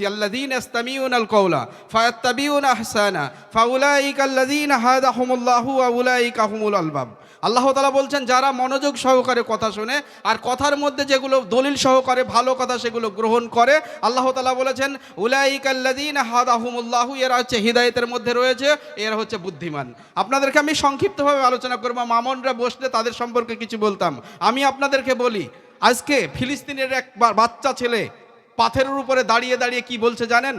বলেছি আল্লাদিন ইস্তামিউন আল কৌলা ফায়াত্তাবিউন আহসানা ফাউলাইক আল্লাদিন হাদাহুমুল্লাহু আউলাইকা হুমুল আলবাব আল্লাহ তালা বলছেন যারা মনোযোগ সহকারে কথা শোনে আর কথার মধ্যে যেগুলো দলিল সহকারে ভালো কথা সেগুলো গ্রহণ করে আল্লাহ তালা বলেছেন, উলাইক আল্লাদিন হাদাহুমুল্লাহু এরা হচ্ছে হৃদায়তের মধ্যে রয়েছে, এরা হচ্ছে বুদ্ধিমান। আপনাদেরকে আমি সংক্ষিপ্তভাবে আলোচনা করব, মামনরা বসলে তাদের সম্পর্কে কিছু বলতাম। আমি আপনাদেরকে বলি, আজকে ফিলিস্তিনের এক বাচ্চা ছেলে পাথরের উপরে দাঁড়িয়ে দাঁড়িয়ে কি বলছে জানেন?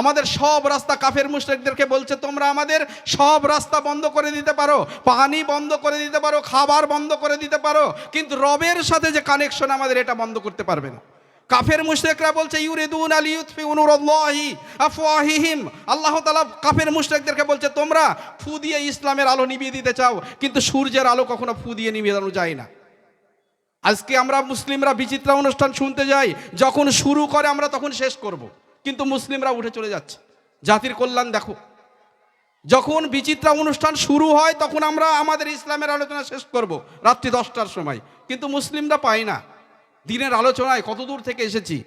আমাদের সব রাস্তা কাফের মুশরিকদেরকে বলছে, তোমরা আমাদের সব রাস্তা বন্ধ করে দিতে পারো, পানি বন্ধ করে দিতে পারো, খাবার বন্ধ করে দিতে পারো, কিন্তু রবের সাথে যে কানেকশন আমাদের, এটা বন্ধ করতে পারবে না। কাফের মুশরিকরা বলছে, ইউরিদুন আল ইউতফি উনুরাল্লাহি আফওয়াহিহিম। আল্লাহ তাআলা কাফের মুশরিকদেরকে বলছে, তোমরা ফু দিয়ে ইসলামের আলো নিভিয়ে দিতে চাও, কিন্তু সূর্যের আলো কখনো ফু দিয়ে নিভিয়ে দেওয়া যায় না। আজকে আমরা মুসলিমরা বিচিত্রা অনুষ্ঠান শুনতে যাই, যখন শুরু করে আমরা তখন শেষ করব। কিন্তু মুসলিমরা উঠে চলে যাচ্ছে। জাতির কল্যাণ দেখো। যখন বিচিত্রা অনুষ্ঠান শুরু হয়, তখন আমরা আমাদের ইসলামের আলোচনা শেষ করব, রাত্রি দশটার সময়। কিন্তু মুসলিমরা পাই না। দিনের আলোচনায় কত দূর থেকে এসেছি?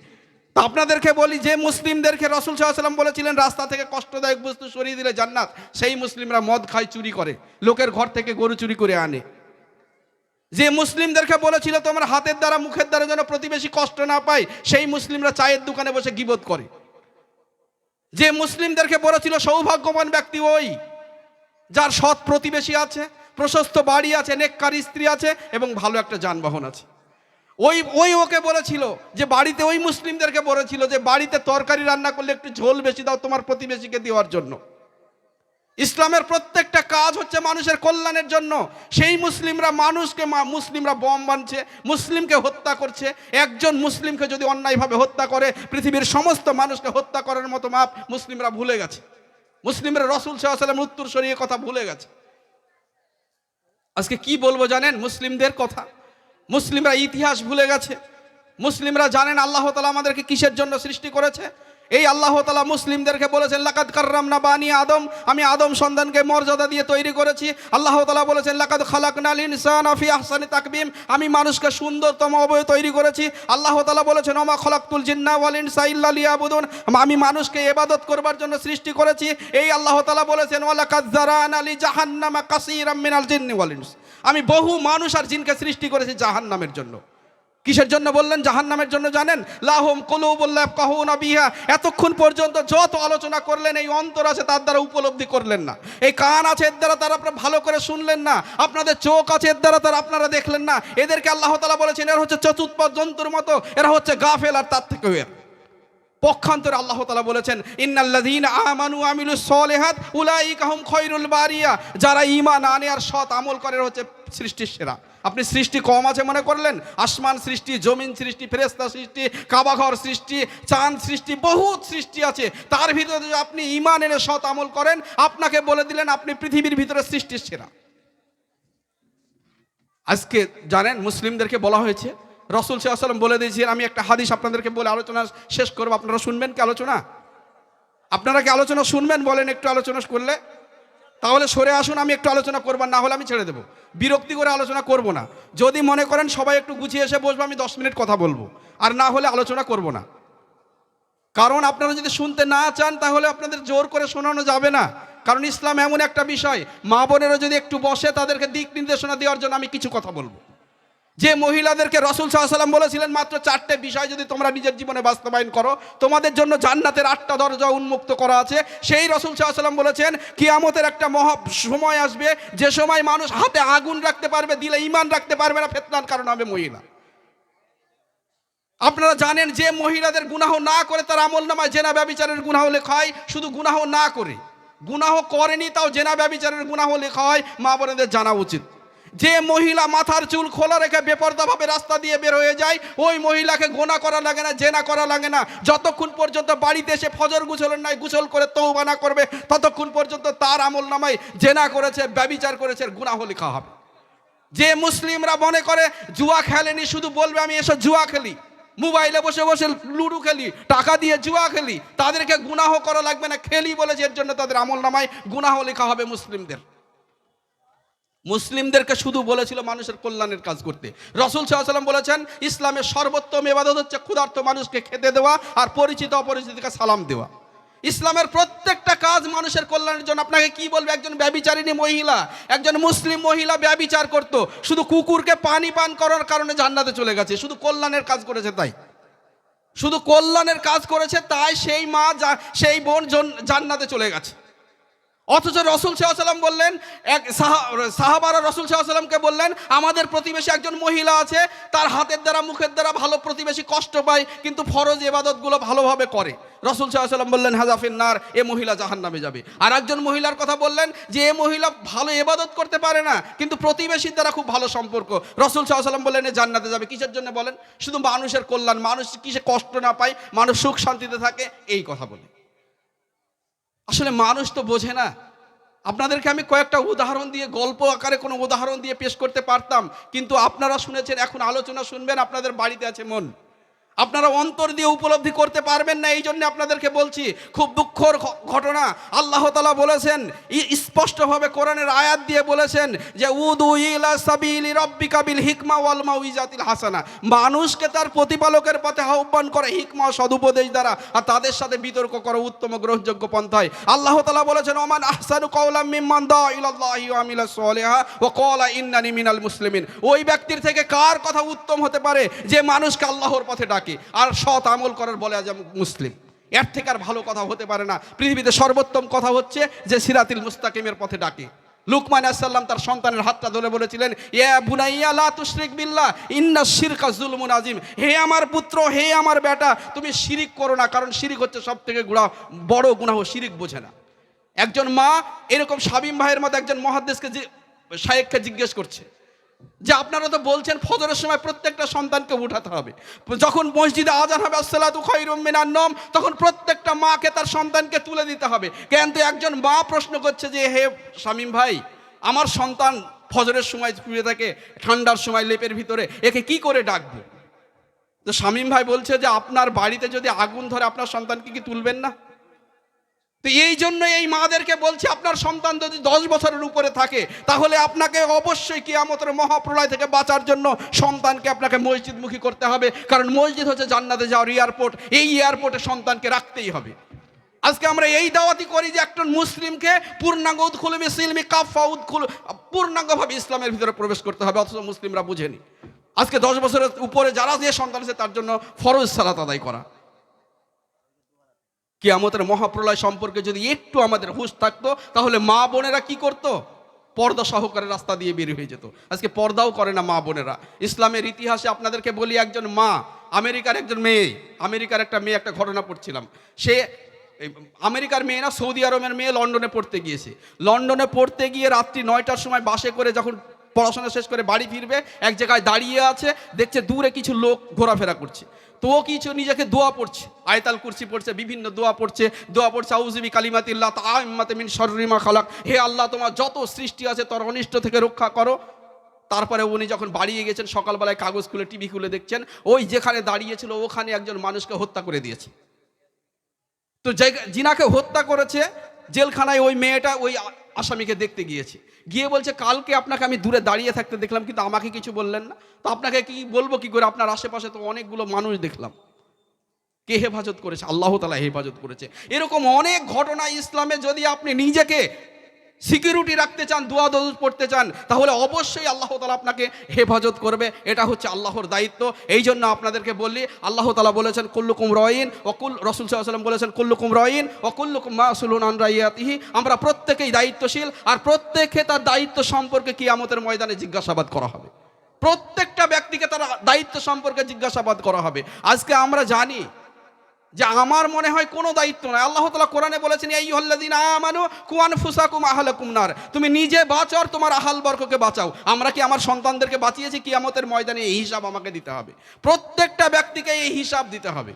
তা আপনাদেরকে বলি, যে মুসলিমদেরকে রসুল সাল্লাম বলেছিলেন, রাস্তা থেকে কষ্টদায়ক বস্তু সরিয়ে দিলে জান্নাত, সেই মুসলিমরা মদ খায়, চুরি করে। লোকের ঘর থেকে গরু চুরি করে আনে। যে মুসলিমদেরকে বলেছিল, তোমার হাতের দ্বারা, মুখের দ্বারা যেন প্রতিবেশী কষ্ট না পায়, সেই মুসলিমরা চায়ের দোকানে বসে গিবোধ করে। যে মুসলিমদেরকে বলেছিল, সৌভাগ্যবান ব্যক্তি ওই, যার সৎ প্রতিবেশী আছে, প্রশস্ত বাড়ি আছে, নেককার স্ত্রী আছে এবং ভালো একটা যানবাহন আছে। ওই ওই ওকে বলেছিল যে, বাড়িতে ওই মুসলিমদেরকে বলেছিল যে, বাড়িতে তরকারি রান্না করলে একটু ঝোল বেশি দাও তোমার প্রতিবেশীকে দেওয়ার জন্য। ইসলামের প্রত্যেকটা কাজ হচ্ছে মানুষের কল্যাণের জন্য। সেই মুসলিমরা মানুষকে মুসলিমরা বম বানছে, মুসলিমকে হত্যা করছে। একজন মুসলিমকে যদি অন্যায়ভাবে হত্যা করে, পৃথিবীর সমস্ত মানুষকে হত্যা করার মতো মাপ মুসলিমরা ভুলে গেছে। মুসলিমরা রসুল সাল্লাম উত্তর সরিয়ে কথা ভুলে গেছে। আজকে কি বলব জানেন? মুসলিমদের কথা। মুসলিমরা ইতিহাস ভুলে গেছে। মুসলিমরা জানেন আল্লাহ তালা আমাদেরকে কিসের জন্য সৃষ্টি করেছে? এই আল্লাহ তালা মুসলিমদেরকে বলেছেন, লাকাদ কার্রাম না বানি আদম। আমি আদম সন্তানকে মর্যাদা দিয়ে তৈরি করেছি। আল্লাহ তালা বলেছেন, লাকাদ খালাক নাল ইনসান আফি আহসানি তাকবিম। আমি মানুষকে সুন্দরতম অবয়ে তৈরি করেছি। আল্লাহ তালা বলেছেন, ওমা খলাকুল জিন্না ওয়াল ইনসা ইল্লা লিয়াবুদুন। আমি মানুষকে এবাদত করবার জন্য সৃষ্টি করেছি। এই আল্লাহ তালা বলেছেন, ওয়ালাকাদ জারান আলি জাহান্নামা কাসীরাম মিনাল জিন্নি ওয়াল ইনস। আমি বহু মানুষ আর জিনকে সৃষ্টি করেছি জাহান্নামের জন্য। কিসের জন্য বললেন? জাহান নামের জন্য জানেন? লাহম কলু বললাম কাহুন বিহা। এতক্ষণ পর্যন্ত যত আলোচনা করলেন, এই অন্তর আছে, তার দ্বারা উপলব্ধি করলেন না। এই কান আছে, এর দ্বারা তারা আপনারা ভালো করে শুনলেন না। আপনাদের চোখ আছে, এর দ্বারা তারা আপনারা দেখলেন না। এদেরকে আল্লাহ তালা বলেছেন, এরা হচ্ছে চতুর্থ জন্তুর মতো, এরা হচ্ছে গাফেল আর তার থেকে এর। পক্ষান্তরে আল্লাহ তালা বলেছেন, ইন্নাল্লাযীন আমানু আমিলুস সলিহাত উলাই হুম খৈরুল বারিয়া। যারা ঈমান আনে আর সৎ আমল করে হচ্ছে সৃষ্টির সেরা। আপনি সৃষ্টি কম আছে মনে করলেন? আসমান সৃষ্টি, জমিন সৃষ্টি ফেরেস্তা সৃষ্টি, কাবাঘর সৃষ্টি, চাঁদ সৃষ্টি, বহুত সৃষ্টি আছে। তার ভিতরে আপনি ইমান এনে সৎ আমল করেন, আপনাকে বলে দিলেন আপনি পৃথিবীর ভিতরে সৃষ্টির সেরা। আজকে জানেন, মুসলিমদেরকে বলা হয়েছে রসুল সাল্লাম বলে দিয়েছিলেন আমি একটা হাদিস আপনাদেরকে বলে আলোচনা শেষ করব। আপনারা শুনবেন কি আলোচনা? আপনারা কি আলোচনা শুনবেন বলেন একটু আলোচনা করলে? তাহলে সরে আসুন, আমি একটু আলোচনা করবার না হলে আমি ছেড়ে দেবো। বিরক্তি করে আলোচনা করব না। যদি মনে করেন সবাই একটু গুছিয়ে এসে বসবো, আমি দশ মিনিট কথা বলব, আর না হলে আলোচনা করব না। কারণ আপনারা যদি শুনতে না চান, তাহলে আপনাদের জোর করে শোনানো যাবে না। কারণ ইসলাম এমন একটা বিষয়, মা বোনেরা যদি একটু বসে, তাদেরকে দিক নির্দেশনা দেওয়ার জন্য আমি কিছু কথা বলব। যে মহিলাদেরকে রসুল সাল্লাম বলেছিলেন, মাত্র চারটে বিষয় যদি তোমরা নিজের জীবনে বাস্তবায়ন করো, তোমাদের জন্য জান্নাতের আটটা দরজা উন্মুক্ত করা আছে। সেই রসুল সাল্লাম বলেছেন, কিয়ামতের একটা মহা সময় আসবে, যে সময় মানুষ হাতে আগুন রাখতে পারবে, দিলে ইমান রাখতে পারবে না, ফেতনার কারণ হবে মহিলা। আপনারা জানেন, যে মহিলাদের গুনাহ না করে তার আমল নামায় জেনা ব্যবিচারের গুনাহ লেখা হয়, শুধু গুনাহ না করে। গুনাহ করেনি, তাও জেনা ব্যবিচারের গুনাহ লেখা হয়, মা বোনেদের জানা উচিত। যে মহিলা মাথার চুল খোলা রেখে বেপরদাভাবে রাস্তা দিয়ে বের হয়ে যায়, ওই মহিলাকে গোনা করা লাগে না, জেনা করা লাগে না। যতক্ষণ পর্যন্ত বাড়িতে এসে ফজর গুছলের নাই, গুছল করে তৌবানা করবে, ততক্ষণ পর্যন্ত তার আমল নামায় জেনা করেছে, ব্যবিচার করেছে গুনাহ লেখা হবে। যে মুসলিমরা মনে করে, জুয়া খেলেনি, শুধু বলবে আমি এসব জুয়া খেলি। মোবাইলে বসে বসে লুডু খেলি, টাকা দিয়ে জুয়া খেলি, তাদেরকে গুনাহ করা লাগবে না, খেলি বলে যে জন্য তাদের আমল নামায় গুনাহ লেখা হবে মুসলিমদের। মুসলিমদেরকে শুধু বলেছিল মানুষের কল্যাণের কাজ করতে। রসুল সাল্লাম বলেছেন ইসলামের সর্বোত্তম এবাদত হচ্ছে ক্ষুধার্ত মানুষকে খেতে দেওয়া আর পরিচিত অপরিচিতকে সালাম দেওয়া। ইসলামের প্রত্যেকটা কাজ মানুষের কল্যাণের জন্য। আপনাকে কি বলবে? একজন ব্যবিচারিণী মহিলা, একজন মুসলিম মহিলা ব্যবিচার করত। শুধু কুকুরকে পানি পান করার কারণে জান্নাতে চলে গেছে। শুধু কল্যাণের কাজ করেছে তাই। শুধু কল্যাণের কাজ করেছে, তাই সেই মা সেই বোন জন- জান্নাতে চলে গেছে। অথচ রসুল সাল্লাম বললেন, এক সাহা- সাহাবারা রসুল সাল্লামকে বললেন, আমাদের প্রতিবেশী একজন মহিলা আছে, তার হাতের দ্বারা, মুখের দ্বারা ভালো প্রতিবেশী কষ্ট পায়, কিন্তু ফরজ এবাদতগুলো ভালোভাবে করে। রসুল সাল্লাম বললেন হাজাফিন নার এ মহিলা জাহান নামে যাবে। আর একজন মহিলার কথা বললেন যে, এ মহিলা ভালো এবাদত করতে পারে না, কিন্তু প্রতিবেশীর দ্বারা খুব ভালো সম্পর্ক। রসুল সাল্লাম বললেন, এ জান্নাতে যাবে। কিসের জন্য বলেন? শুধু মানুষের কল্যাণ, মানুষ কিসে কষ্ট না পায়, মানুষ সুখ শান্তিতে থাকে, এই কথা বলে। আসলে মানুষ তো বোঝে না। আপনাদেরকে আমি কয়েকটা উদাহরণ দিয়ে, গল্প আকারে কোনো উদাহরণ দিয়ে পেশ করতে পারতাম, কিন্তু আপনারা শুনেছেন, এখন আলোচনা শুনবেন, আপনাদের বাড়িতে আছে মন। আপনারা অন্তর দিয়ে উপলব্ধি করতে পারবেন না এই জন্য আপনাদেরকে বলছি, খুব দুঃখর ঘটনা। আল্লাহ তালা বলেছেন স্পষ্টভাবে কোরআনের আয়াত দিয়ে বলেছেন যে, উদু ইলা সাবিলি রব্বিকা বিল হিকমা ওয়াল মাউইজাতিল হাসানা। মানুষকে তার প্রতিপালকের পথে আহ্বান করে হিকমা সদুপদেশ দ্বারা, আর তাদের সাথে বিতর্ক করো উত্তম গ্রহণযোগ্য পন্থায়। আল্লাহ তালা বলেছেন, ওমান আহসানু কওলাম মিম্মান দা ইলাল্লাহি ওয়া আমিলা সলিহা ওয়া ক্বালা ইন্নানি মিনাল মুসলিমিন। ওই ব্যক্তির থেকে কার কথা উত্তম হতে পারে? যে মানুষকে আল্লাহর পথে ডাকে। আর সৎ আমল করার বলে আজ মুসলিম। এর থেকে আর ভালো কথা হতে পারে না। পৃথিবীতে সর্বোত্তম কথা হচ্ছে যে সিরাতিল মুস্তাকিমের পথে ডাকে। লুকমান আসাল্লাম তার সন্তানের হাতটা ধরে বলেছিলেন, ইয়া বুনাইয়া, লা তুশরিক ইন্না শিরকা জুলমুন আজিম হে আমার পুত্র, হে আমার বেটা, তুমি শিরিক করো না, কারণ শিরিক হচ্ছে সব থেকে গুণা, বড় গুনাহ শিরিক বোঝে না। একজন মা এরকম শাবিম ভাইয়ের মতো একজন মহাদ্দেশকে যে শায়েককে জিজ্ঞেস করছে যে আপনারা তো বলছেন ফজরের সময় প্রত্যেকটা সন্তানকে উঠাতে হবে। যখন মসজিদে আজান হবে, আসসালাতু খাইরুম মিনান নম তখন প্রত্যেকটা মাকে তার সন্তানকে তুলে দিতে হবে। কিন্তু একজন মা প্রশ্ন করছে যে, হে শামীম ভাই, আমার সন্তান ফজরের সময় শুয়ে থাকে, ঠান্ডার সময় লেপের ভিতরে, একে কি করে ডাকবো? তো শামীম ভাই বলছে যে, আপনার বাড়িতে যদি আগুন ধরে, আপনার সন্তানকে কি তুলবেন না? তো এই জন্য এই মাদেরকে বলছি, আপনার সন্তান যদি দশ বছরের উপরে থাকে, তাহলে আপনাকে অবশ্যই কিয়ামতের মহাপ্রলয় থেকে বাঁচার জন্য সন্তানকে আপনাকে মসজিদমুখী করতে হবে। কারণ মসজিদ হচ্ছে জান্নাতে যাওয়ার এয়ারপোর্ট এই এয়ারপোর্টে সন্তানকে রাখতেই হবে। আজকে আমরা এই দাওয়াতি করি যে একজন মুসলিমকে পূর্ণাঙ্গ উৎখুলমি, সিলমি কাফা উৎখুল, পূর্ণাঙ্গভাবে ইসলামের ভিতরে প্রবেশ করতে হবে, অথচ মুসলিমরা বুঝেনি। আজকে দশ বছরের উপরে যারা যে সন্তান আছে, তার জন্য ফরজ সালাত আদায় করা। কিয়ামতের মহাপ্রলয় সম্পর্কে যদি একটু আমাদের হুঁশ থাকতো, তাহলে মা বোনেরা কি করতো? পর্দা সহকারে রাস্তা দিয়ে বের হয়ে যেত। আজকে পর্দাও করে না মা বোনেরা। ইসলামের ইতিহাসে আপনাদেরকে বলি একজন মা, আমেরিকার একজন মেয়ে, আমেরিকার একটা মেয়ে, একটা ঘটনা পড়ছিলাম। সে আমেরিকার মেয়ে না, সৌদি আরবের মেয়ে লন্ডনে পড়তে গিয়েছে। লন্ডনে পড়তে গিয়ে রাত্রি নয়টার সময় বাসে করে যখন পড়াশোনা শেষ করে বাড়ি ফিরবে, এক জায়গায় দাঁড়িয়ে আছে, দেখছে দূরে কিছু লোক ঘোরাফেরা করছে। তো ও কিছু নিজেকে দোয়া পড়ছে। আয়তাল কুরসি পড়ছে, বিভিন্ন দোয়া পড়ছে। দোয়া পড়ছে আউজিবি কালিমাতিল্লাহ তাইমাতে মিন শর্রিমা খালাক। হে আল্লাহ, তোমার যত সৃষ্টি আছে, তোর অনিষ্ট থেকে রক্ষা করো। তারপরে উনি যখন বাড়িয়ে গেছেন, সকালবেলায় কাগজ খুলে, টিভি খুলে দেখছেন, ওই যেখানে দাঁড়িয়েছিল, ওখানে একজন মানুষকে হত্যা করে দিয়েছে। তো যে জিনাকে হত্যা করেছে, জেলখানায় ওই মেয়েটা, ওই আসামিকে দেখতে গিয়েছি। গিয়ে বলছে, কালকে আপনাকে আমি দূরে দাঁড়িয়ে থাকতে দেখলাম, কিন্তু আমাকে কিছু বললেন না। তো আপনাকে কি বলব কি করে? আপনার আশেপাশে তো অনেকগুলো মানুষ দেখলাম। কে হেফাজত করেছে? আল্লাহ তালা হেফাজত করেছে। এরকম অনেক ঘটনা ইসলামে যদি আপনি নিজেকে সিকিউরিটি রাখতে চান, দোয়া দরুদ পড়তে চান, তাহলে অবশ্যই আল্লাহ তালা আপনাকে হেফাজত করবে। এটা হচ্ছে আল্লাহর দায়িত্ব। এই জন্য আপনাদেরকে বললি আল্লাহ তালা বলেছেন, কুল্লুকুম রয়িন অকুল রসুল সাল্লাম বলেছেন, কুল্লুকুম রয়িন অকুল্লুকুম মাসুলুন রাইয়াতিহি। আমরা প্রত্যেকেই দায়িত্বশীল, আর প্রত্যেকে তার দায়িত্ব সম্পর্কে কি কিয়ামতের ময়দানে জিজ্ঞাসাবাদ করা হবে। প্রত্যেকটা ব্যক্তিকে তার দায়িত্ব সম্পর্কে জিজ্ঞাসাবাদ করা হবে। আজকে আমরা জানি যে আমার মনে হয় কোনো দায়িত্ব নয়। আল্লাহ তালা কোরআনে বলেছেন এই হল্লাদিন আমানু কুয়ান ফুসাকুম আহলে কুমনার তুমি নিজে বাঁচো আর তোমার আহাল বর্গকে বাঁচাও। আমরা কি আমার সন্তানদেরকে বাঁচিয়েছি? কিয়ামতের ময়দানে এই হিসাব আমাকে দিতে হবে। প্রত্যেকটা ব্যক্তিকে এই হিসাব দিতে হবে।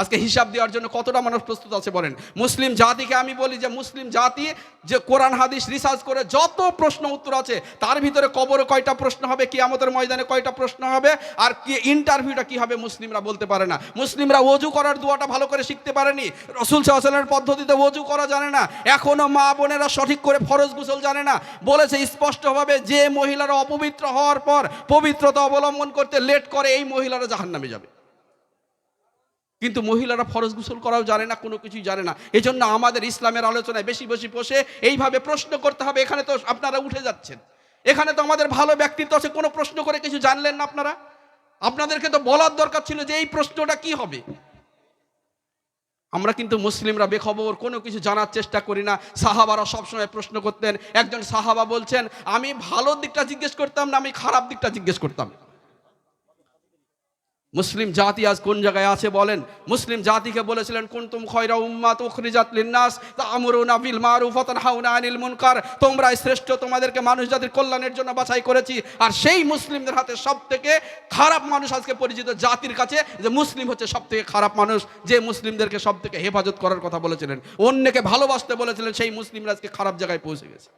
আজকে হিসাব দেওয়ার জন্য কতটা মানুষ প্রস্তুত আছে বলেন? মুসলিম জাতিকে আমি বলি যে, মুসলিম জাতি যে কোরআন, হাদিস রিসার্চ করে যত প্রশ্ন উত্তর আছে, তার ভিতরে কবরে কয়টা প্রশ্ন হবে, কিয়ামতের ময়দানে কয়টা প্রশ্ন হবে, আর কি ইন্টারভিউটা কি হবে মুসলিমরা বলতে পারে না। মুসলিমরা ওজু করার দোয়াটা ভালো করে শিখতে পারেনি। রসুল সাহসালের পদ্ধতিতে ওজু করা জানে না। এখনও মা বোনেরা সঠিক করে ফরজ গুসল জানে না। বলেছে স্পষ্টভাবে যে মহিলারা অপবিত্র হওয়ার পর পবিত্রতা অবলম্বন করতে লেট করে, এই মহিলারা জাহান্নামে যাবে। কিন্তু মহিলারা ফরজ গোসল করাও জানে না, কোনো কিছুই জানে না। এই জন্য আমাদের ইসলামের আলোচনায় বেশি বেশি বসে এইভাবে প্রশ্ন করতে হবে, এখানে তো আপনারা উঠে যাচ্ছেন। এখানে তো আমাদের ভালো ব্যক্তিত্ব আছে, কোনো প্রশ্ন করে কিছু জানলেন না আপনারা? আপনাদেরকে তো বলার দরকার ছিল যে এই প্রশ্নটা কি হবে? আমরা কিন্তু মুসলিমরা বেখবর, কোনো কিছু জানার চেষ্টা করি না। সাহাবারা সবসময় প্রশ্ন করতেন, একজন সাহাবা বলছেন, আমি ভালো দিকটা জিজ্ঞেস করতাম না, আমি খারাপ দিকটা জিজ্ঞেস করতাম? মুসলিম জাতি আজ কোন জায়গায় আছে বলেন? মুসলিম জাতিকে বলেছিলেন, কুনতুম খয়রা উম্মাত উখরিজাত লিন্নাস তা'মুরুনা বিল মারুফ ওয়া তানহাউনা আনিল মুনকার। তোমরা শ্রেষ্ঠ তোমাদেরকে মানুষ জাতির কল্যাণের জন্য বাছাই করেছি। আর সেই মুসলিমদের হাতে সবথেকে খারাপ মানুষ আজকে পরিচিত জাতির কাছে, যে মুসলিম হচ্ছে সবথেকে খারাপ মানুষ, যে মুসলিমদেরকে সবথেকে হেফাজত করার কথা বলেছিলেন। অন্যকে ভালোবাসতে বলেছিলেন, সেই মুসলিমরা আজকে খারাপ জায়গায় পৌঁছে গেছে।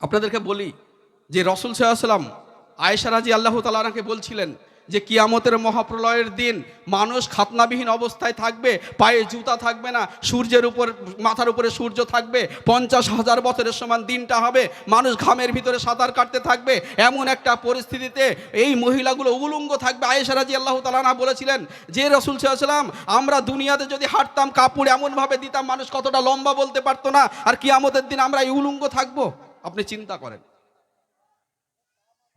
আপনাদেরকে বলি যে রসুল সাল্লাম আয়েশা রাজি আল্লাহ তালাকে বলছিলেন যে কিয়ামতের মহাপ্রলয়ের দিন মানুষ খাতনাবিহীন অবস্থায় থাকবে, পায়ে জুতা থাকবে না, সূর্যের উপর, মাথার উপরে সূর্য থাকবে, পঞ্চাশ হাজার বছরের সমান দিনটা হবে, মানুষ ঘামের ভিতরে সাঁতার কাটতে থাকবে, এমন একটা পরিস্থিতিতে এই মহিলাগুলো উলুঙ্গ থাকবে। আয়েশা রাজি আল্লাহ তালানা বলেছিলেন, যে রসুল সাল্লাম আমরা দুনিয়াতে যদি হাঁটতাম, কাপড় এমনভাবে দিতাম, মানুষ কতটা লম্বা বলতে পারতো না, আর কিয়ামতের দিন আমরা এই উলুঙ্গ থাকব? আপনি চিন্তা করেন।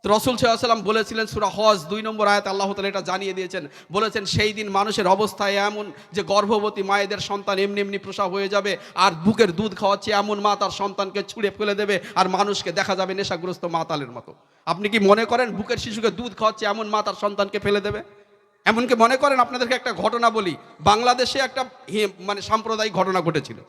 রসুল সাল্লাম বলেছিলেন সুরা হজ দুই নম্বর আয়াত আল্লাহ তালা এটা জানিয়ে দিয়েছেন। বলেছেন, সেই দিন মানুষের অবস্থায় এমন যে গর্ভবতী মায়েদের সন্তান এমনি এমনি প্রসব হয়ে যাবে আর বুকের দুধ খাওয়াচ্ছে এমন মা তার সন্তানকে ছুঁড়ে ফেলে দেবে আর মানুষকে দেখা যাবে নেশাগ্রস্ত মাতালের মতো। আপনি কি মনে করেন বুকের শিশুকে দুধ খাওয়াচ্ছে এমন মা তার সন্তানকে ফেলে দেবে? এমনকি মনে করেন আপনাদেরকে একটা ঘটনা বলি, বাংলাদেশে একটা মানে সাম্প্রদায়িক ঘটনা ঘটেছিল।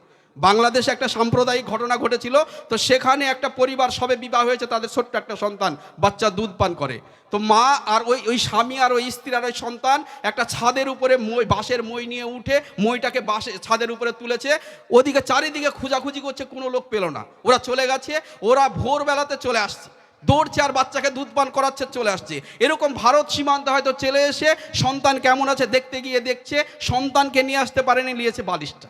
বাংলাদেশে একটা সাম্প্রদায়িক ঘটনা ঘটেছিল, তো সেখানে একটা পরিবার সবে বিবাহ হয়েছে, তাদের ছোট্ট একটা সন্তান, বাচ্চা দুধ পান করে। তো মা আর ওই ওই স্বামী আর ওই স্ত্রী আর ওই সন্তান একটা ছাদের উপরে মই, বাঁশের মই নিয়ে উঠে, মইটাকে বাঁশে, ছাদের উপরে তুলেছে, ওদিকে চারিদিকে খুঁজাখুঁজি করছে, কোনো লোক পেল না। ওরা চলে গেছে, ওরা ভোরবেলাতে চলে আসছে। দৌড়ছে আর বাচ্চাকে দুধ পান করাচ্ছে, চলে আসছে। এরকম ভারত সীমান্তে হয়তো চলে এসে সন্তান কেমন আছে দেখতে গিয়ে দেখছে, সন্তানকে নিয়ে আসতে পারেনি, নিয়েছে বালিশটা।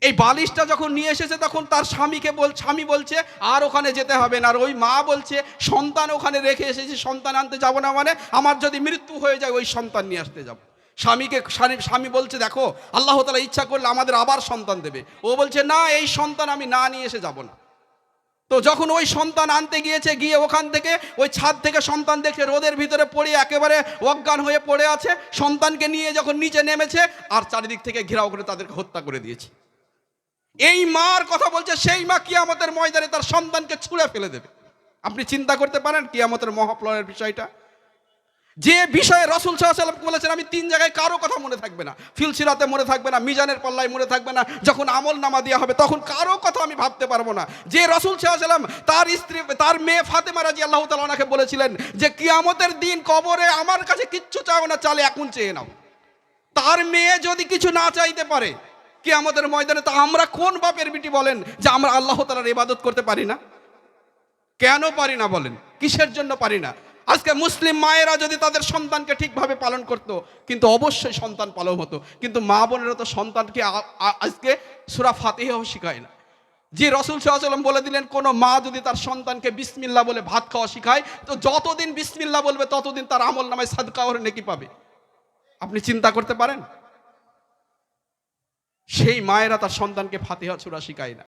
এই বালিশটা যখন নিয়ে এসেছে, তখন তার স্বামীকে বল, স্বামী বলছে, আর ওখানে যেতে হবে না। আর ওই মা বলছে, সন্তান ওখানে রেখে এসেছি, সন্তান আনতে যাব না মানে আমার যদি মৃত্যু হয়ে যায়, ওই সন্তান নিয়ে আসতে যাব। স্বামীকে, স্বামী- বলছে, দেখো, আল্লাহ তালা ইচ্ছা করলে আমাদের আবার সন্তান দেবে। ও বলছে, না, এই সন্তান আমি না নিয়ে এসে যাব না। তো যখন ওই সন্তান আনতে গিয়েছে, গিয়ে ওখান থেকে ওই ছাদ থেকে সন্তান দেখে রোদের ভিতরে পড়ে একেবারে অজ্ঞান হয়ে পড়ে আছে, সন্তানকে নিয়ে যখন নিচে নেমেছে, আর চারিদিক থেকে ঘেরাও করে তাদেরকে হত্যা করে দিয়েছে। এই মার কথা বলছে, সেই মা কিয়ামতের ময়দানে তার সন্তানকে ছুঁড়ে ফেলে দেবে। আপনি চিন্তা করতে পারেন কিয়ামতের মহাপ্লয়ের বিষয়টা? যে বিষয়ে রসুল সাল্লাম বলেছেন, আমি তিন জায়গায় কারও কথা মনে থাকবে না। ফিলসিরাতে মনে থাকবে না, মিজানের পাল্লায় মনে থাকবে না। যখন আমল নামা দেওয়া হবে, তখন কারও কথা আমি ভাবতে পারব না। যে রসুল সাল্লাম তার স্ত্রী, তার মেয়ে ফাতেমা রাজি আল্লাহ তালা ওনাকে বলেছিলেন যে, কিয়ামতের দিন কবরে আমার কাছে কিচ্ছু চাও না, চালে এখন চেয়ে নাও। তার মেয়ে যদি কিছু না চাইতে পারে কি আমাদের ময়দানে তা আমরা কোন বাপের বিটি বলেন যে আমরা আল্লাহ তালার ইবাদত করতে পারি না? কেন পারি না বলেন? কিসের জন্য পারি না? আজকে মুসলিম মায়েরা যদি তাদের সন্তানকে ঠিকভাবে পালন করত, কিন্তু অবশ্যই সন্তান পালন হতো। কিন্তু মা বোনেরা তো সন্তানকে আজকে সুরা ফাতেহাও শিখায় না। যে রসুল সাল্লাম বলে দিলেন, কোনো মা যদি তার সন্তানকে বিসমিল্লা বলে ভাত খাওয়া শিখায়, তো যতদিন বিসমিল্লা বলবে, ততদিন তার আমল নামায় সাদকা ওর নেকি পাবে। আপনি চিন্তা করতে পারেন? সেই মায়েরা তার সন্তানকে ফাতেহা ছোড়া শিখায় না।